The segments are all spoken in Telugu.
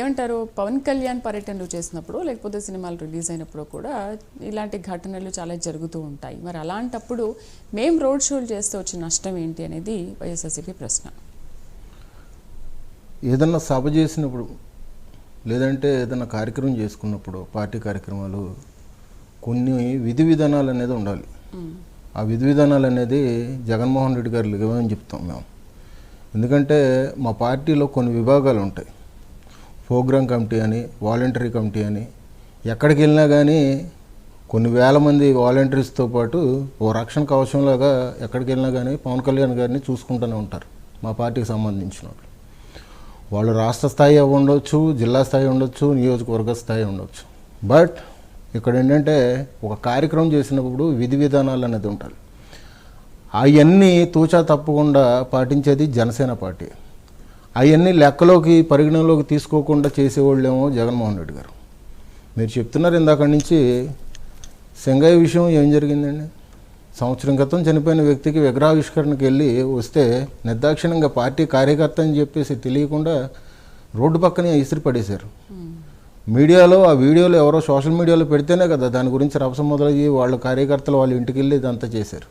ఏమంటారు? పవన్ కళ్యాణ్ పర్యటనలు చేసినప్పుడు లేకపోతే సినిమాలు రిలీజ్ అయినప్పుడు కూడా ఇలాంటి ఘటనలు చాలా జరుగుతూ ఉంటాయి. మరి అలాంటప్పుడు మేం రోడ్ షోలు చేస్తే వచ్చిన నష్టం ఏంటి అనేది వైఎస్ఆర్సీపీ ప్రశ్న. ఏదన్నా సభ చేసినప్పుడు లేదంటే ఏదైనా కార్యక్రమం చేసుకున్నప్పుడు పార్టీ కార్యక్రమాలు కొన్ని విధి విధానాలు అనేది ఉండాలి. ఆ విధి విధానాలు అనేది జగన్మోహన్ రెడ్డి గారు లేవని చెప్తాం మేము. ఎందుకంటే మా పార్టీలో కొన్ని విభాగాలు ఉంటాయి. ప్రోగ్రామ్ కమిటీ అని వాలంటరీ కమిటీ అని ఎక్కడికి వెళ్ళినా కానీ కొన్ని వేల మంది వాలంటీర్స్తో పాటు ఓ రక్షణ కవచంలాగా ఎక్కడికి వెళ్ళినా కానీ పవన్ కళ్యాణ్ గారిని చూసుకుంటూనే ఉంటారు మా పార్టీకి సంబంధించిన వాళ్ళు వాళ్ళు రాష్ట్ర స్థాయి అవి ఉండొచ్చు జిల్లా స్థాయి ఉండొచ్చు నియోజకవర్గ స్థాయి ఉండొచ్చు. బట్ ఇక్కడ ఏంటంటే ఒక కార్యక్రమం చేసినప్పుడు విధి విధానాలు అనేది ఉండాలి అవన్నీ తూచా తప్పకుండా పాటించేది జనసేన పార్టీ. అవన్నీ లెక్కలోకి పరిగణనలోకి తీసుకోకుండా చేసేవాళ్ళేమో జగన్మోహన్ రెడ్డి గారు. మీరు చెప్తున్నారు ఇందాక నుంచి సింగయ్య విషయం ఏం జరిగిందండి? సంవత్సరం క్రితం చనిపోయిన వ్యక్తికి విగ్రహావిష్కరణకి వెళ్ళి వస్తే నిర్దాక్షిణ్యంగా పార్టీ కార్యకర్త అని చెప్పేసి తెలియకుండా రోడ్డు పక్కనే ఇసిరి పడేశారు. మీడియాలో ఆ వీడియోలో ఎవరో సోషల్ మీడియాలో పెడితేనే కదా దాని గురించి రభసం మొదలయ్యి వాళ్ళ కార్యకర్తలు వాళ్ళ ఇంటికి వెళ్ళి ఇదంతా చేశారు.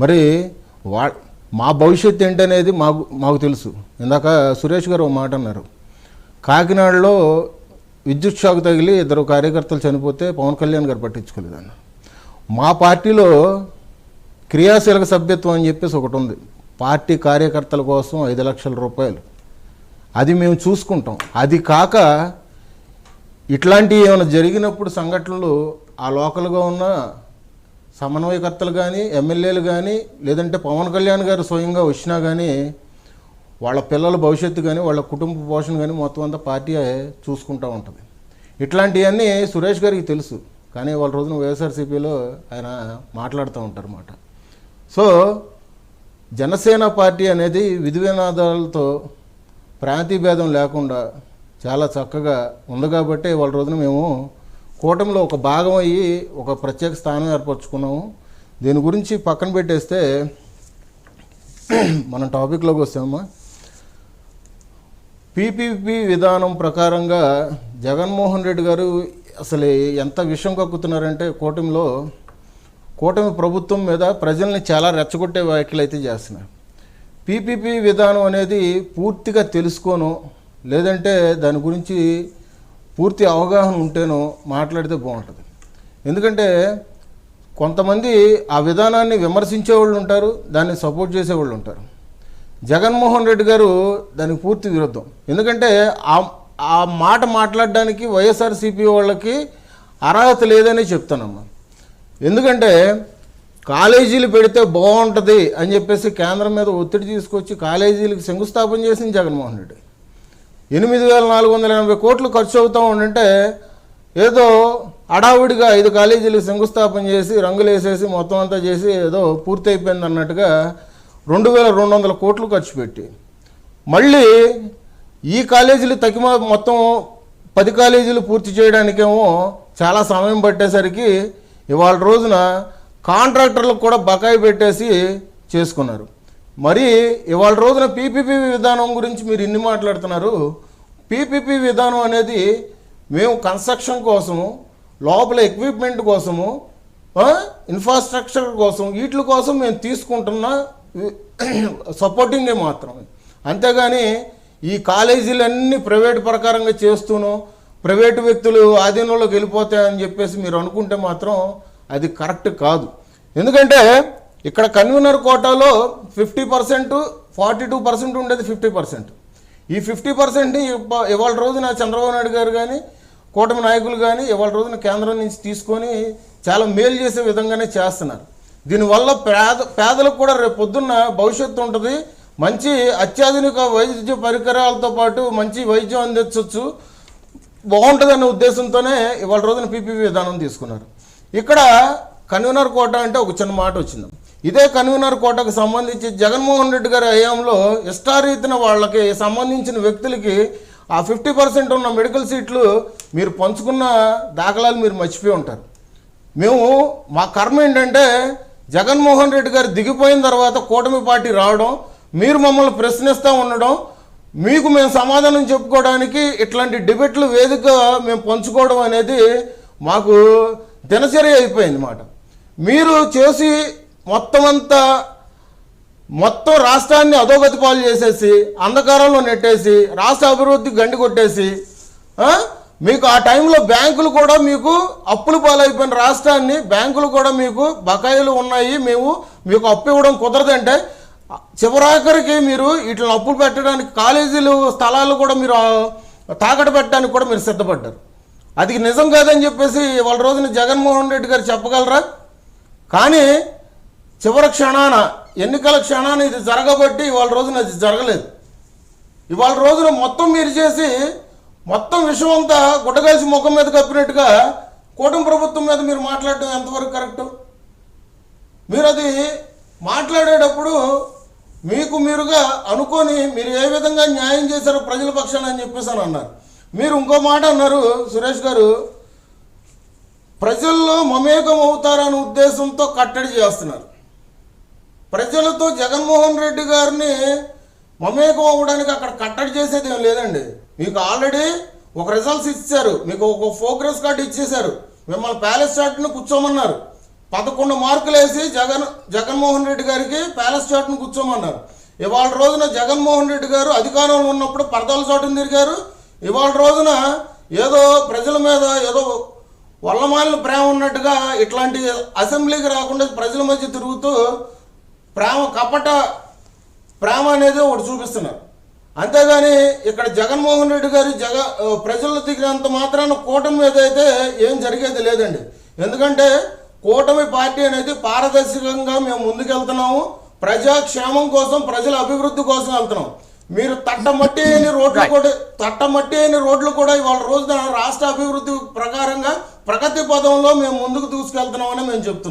మరి వా మా భవిష్యత్తు ఏంటనేది మాకు మాకు తెలుసు. ఇందాక సురేష్ గారు ఒక మాట అన్నారు. కాకినాడలో విద్యుత్ షాక్ తగిలి ఇద్దరు కార్యకర్తలు చనిపోతే పవన్ కళ్యాణ్ గారు పట్టించుకోలేదన్న. మా పార్టీలో క్రియాశీలక సభ్యత్వం అని చెప్పేసి ఒకటి ఉంది. పార్టీ కార్యకర్తల కోసం ఐదు లక్షల రూపాయలు. అది మేము చూసుకుంటాం. అది కాక ఇట్లాంటివి ఏమైనా జరిగినప్పుడు సంఘటనలు ఆ లోకల్గా ఉన్న సమన్వయకర్తలు కానీ ఎమ్మెల్యేలు కానీ లేదంటే పవన్ కళ్యాణ్ గారు స్వయంగా వచ్చినా కానీ వాళ్ళ పిల్లల భవిష్యత్తు కానీ వాళ్ళ కుటుంబ పోషణ కానీ మొత్తం అంతా పార్టీ చూసుకుంటూ ఉంటుంది. ఇట్లాంటివన్నీ సురేష్ గారికి తెలుసు. కానీ వాళ్ళ రోజున వైఎస్ఆర్సీపీలో ఆయన మాట్లాడుతూ ఉంటారన్నమాట. సో జనసేన పార్టీ అనేది విధి వినాదాలతో ప్రాంతీయభేదం లేకుండా చాలా చక్కగా ఉంది కాబట్టి వాళ్ళ రోజున మేము కూటమిలో ఒక భాగం అయ్యి ఒక ప్రత్యేక స్థానం ఏర్పరచుకున్నాము. దీని గురించి పక్కన పెట్టేస్తే మనం టాపిక్లోకి వస్తామా పీపీపీ విధానం ప్రకారంగా జగన్మోహన్ రెడ్డి గారు అసలు ఎంత విషయం కక్కుతున్నారంటే కూటమిలో కూటమి ప్రభుత్వం మీద ప్రజల్ని చాలా రెచ్చగొట్టే వ్యాఖ్యలు అయితే చేస్తున్నారు. పీపీపీ విధానం అనేది పూర్తిగా తెలుసుకోను లేదంటే దాని గురించి పూర్తి అవగాహన ఉంటేనో మాట్లాడితే బాగుంటుంది. ఎందుకంటే కొంతమంది ఆ విధానాన్ని విమర్శించే వాళ్ళు ఉంటారు దాన్ని సపోర్ట్ చేసేవాళ్ళు ఉంటారు. జగన్మోహన్ రెడ్డి గారు దానికి పూర్తి విరుద్ధం. ఎందుకంటే ఆ ఆ మాట మాట్లాడడానికి వైఎస్ఆర్సీపీ వాళ్ళకి అర్హత లేదని చెప్తానమ్మా ఎందుకంటే కాలేజీలు పెడితే బాగుంటుంది అని చెప్పేసి కేంద్రం మీద ఒత్తిడి తీసుకొచ్చి కాలేజీలకు శంకుస్థాపన చేసింది జగన్మోహన్ రెడ్డి. ఎనిమిది వేల నాలుగు వందల ఎనభై కోట్లు ఖర్చు అవుతూ ఉండంటే ఏదో అడావుడిగా ఐదు కాలేజీలు శంకుస్థాపన చేసి రంగులు వేసేసి మొత్తం అంతా చేసి ఏదో పూర్తి అయిపోయింది అన్నట్టుగా రెండు వేల రెండు వందల కోట్లు ఖర్చు పెట్టి. మళ్ళీ ఈ కాలేజీలు తగ్గిమ మొత్తం పది కాలేజీలు పూర్తి చేయడానికేమో చాలా సమయం పట్టేసరికి ఇవాళ రోజున కాంట్రాక్టర్లకు కూడా బకాయి పెట్టేసి చేసుకున్నారు. మరి ఇవాళ రోజున పీపీపీ విధానం గురించి మీరు ఇన్ని మాట్లాడుతున్నారు. పీపీపీ విధానం అనేది మేము కన్స్ట్రక్షన్ కోసము లోపల ఎక్విప్మెంట్ కోసము ఇన్ఫ్రాస్ట్రక్చర్ కోసం వీటి కోసం మేము తీసుకుంటున్న సపోర్టింగే మాత్రమే అంతేగాని ఈ కాలేజీలన్నీ ప్రైవేట్ ప్రకారంగా చేస్తూను ప్రైవేటు వ్యక్తులు ఆధీనంలోకి వెళ్ళిపోతాయని చెప్పేసి మీరు అనుకుంటే మాత్రం అది కరెక్ట్ కాదు. ఎందుకంటే ఇక్కడ కన్వీనర్ కోటాలో fifty percent forty two percent ఉండేది ఫిఫ్టీ పర్సెంట్. ఈ ఫిఫ్టీ పర్సెంట్ని ఇవాళ రోజున చంద్రబాబు నాయుడు గారు కానీ కూటమి నాయకులు కానీ ఇవాళ రోజున కేంద్రం నుంచి తీసుకొని చాలా మేలు చేసే విధంగానే చేస్తున్నారు. దీనివల్ల పేద పేదలకు కూడా రేపు పొద్దున్న భవిష్యత్తు ఉంటుంది. మంచి అత్యాధునిక వైద్య పరికరాలతో పాటు మంచి వైద్యం అందించవచ్చు బాగుంటుందనే ఉద్దేశంతోనే ఇవాళ రోజున పీపీపీ విధానం తీసుకున్నారు. ఇక్కడ కన్వీనర్ కోట అంటే ఒక చిన్న మాట వచ్చింది. ఇదే కన్వీనర్ కోటకు సంబంధించి జగన్మోహన్ రెడ్డి గారి హయాంలో ఇష్టారీతిన వాళ్ళకి సంబంధించిన వ్యక్తులకి ఆ ఫిఫ్టీ పర్సెంట్ ఉన్న మెడికల్ సీట్లు మీరు పంచుకున్న దాఖలాలు మీరు మర్చిపోయి ఉంటారు. మేము మా కర్మ ఏంటంటే జగన్మోహన్ రెడ్డి గారు దిగిపోయిన తర్వాత కూటమి పార్టీ రావడం మీరు మమ్మల్ని ప్రశ్నిస్తూ ఉండడం మీకు మేము సమాధానం చెప్పుకోవడానికి ఇట్లాంటి డిబేట్లు వేదిక మేము పంచుకోవడం అనేది మాకు దినచర్య అయిపోయింది మాట. మీరు చేసి మొత్తం అంతా మొత్తం రాష్ట్రాన్ని అధోగతి పాలు చేసేసి అంధకారంలో నెట్టేసి రాష్ట్ర అభివృద్ధి గండి కొట్టేసి మీకు ఆ టైంలో బ్యాంకులు కూడా మీకు అప్పులు పాలైపోయిన రాష్ట్రాన్ని బ్యాంకులు కూడా మీకు బకాయిలు ఉన్నాయి మేము మీకు అప్పు ఇవ్వడం కుదరదంటే చివరాఖరికి మీరు వీటిని అప్పులు పెట్టడానికి కాలేజీలు స్థలాలు కూడా మీరు తాకట తాకట్టు పెట్టడానికి కూడా మీరు సిద్ధపడ్డారు. అది నిజం కాదని చెప్పేసి వాళ్ళ రోజున జగన్మోహన్ రెడ్డి గారు చెప్పగలరా? కానీ చివరి క్షణాన ఎన్నికల క్షణాన ఇది జరగబట్టి ఇవాళ రోజున అది జరగలేదు. ఇవాళ రోజున మొత్తం మీరు చేసి మొత్తం విషయం అంతా గుడ్డగలిసి ముఖం మీద కప్పినట్టుగా కూటమి ప్రభుత్వం మీద మీరు మాట్లాడడం ఎంతవరకు కరెక్టు? మీరు అది మాట్లాడేటప్పుడు మీకు మీరుగా అనుకొని మీరు ఏ విధంగా న్యాయం చేశారో ప్రజల పక్షాన అని చెప్పేసి అని అన్నారు. మీరు ఇంకో మాట అన్నారు సురేష్ గారు ప్రజల్లో మమేకం అవుతారనే ఉద్దేశంతో కట్టడి చేస్తున్నారు. ప్రజలతో జగన్మోహన్ రెడ్డి గారిని మమేకం అవ్వడానికి అక్కడ కట్టడి చేసేది ఏం లేదండి. మీకు ఆల్రెడీ ఒక రిజల్ట్స్ ఇచ్చారు మీకు ఒక ప్రోగ్రెస్ కార్డు ఇచ్చేశారు. మిమ్మల్ని ప్యాలెస్ చాట్ను కూర్చోమన్నారు. పదకొండు మార్కులు వేసి జగన్ జగన్మోహన్ రెడ్డి గారికి ప్యాలెస్ చాట్ను కూర్చోమన్నారు. ఇవాళ రోజున జగన్మోహన్ రెడ్డి గారు అధికారంలో ఉన్నప్పుడు పరదాల చాటును తిరిగారు. ఇవాళ రోజున ఏదో ప్రజల మీద ఏదో వల్లమాలిన ప్రేమ ఉన్నట్టుగా ఇట్లాంటి అసెంబ్లీకి రాకుండా ప్రజల మధ్య తిరుగుతూ ప్రేమ కపట ప్రేమ అనేది ఒకటి చూపిస్తున్నారు. అంతేగాని ఇక్కడ జగన్మోహన్ రెడ్డి గారు జగ ఆ, ప్రజలు దిగినంత మాత్రాన కూటమి మీద అయితే ఏం జరిగేది లేదండి. ఎందుకంటే కూటమి పార్టీ అనేది పారదర్శకంగా మేము ముందుకెళ్తున్నాము. ప్రజాక్షేమం కోసం ప్రజల అభివృద్ధి కోసం వెళ్తున్నాం. మీరు తట్టమట్టి అయిన రోడ్లు కూడా తట్టమట్టి అయిన రోడ్లు కూడా ఇవాళ రోజున రాష్ట్ర అభివృద్ధి ప్రకారంగా ప్రగతి పదంలో మేము ముందుకు దూసుకెళ్తున్నామని మేము చెప్తున్నాం.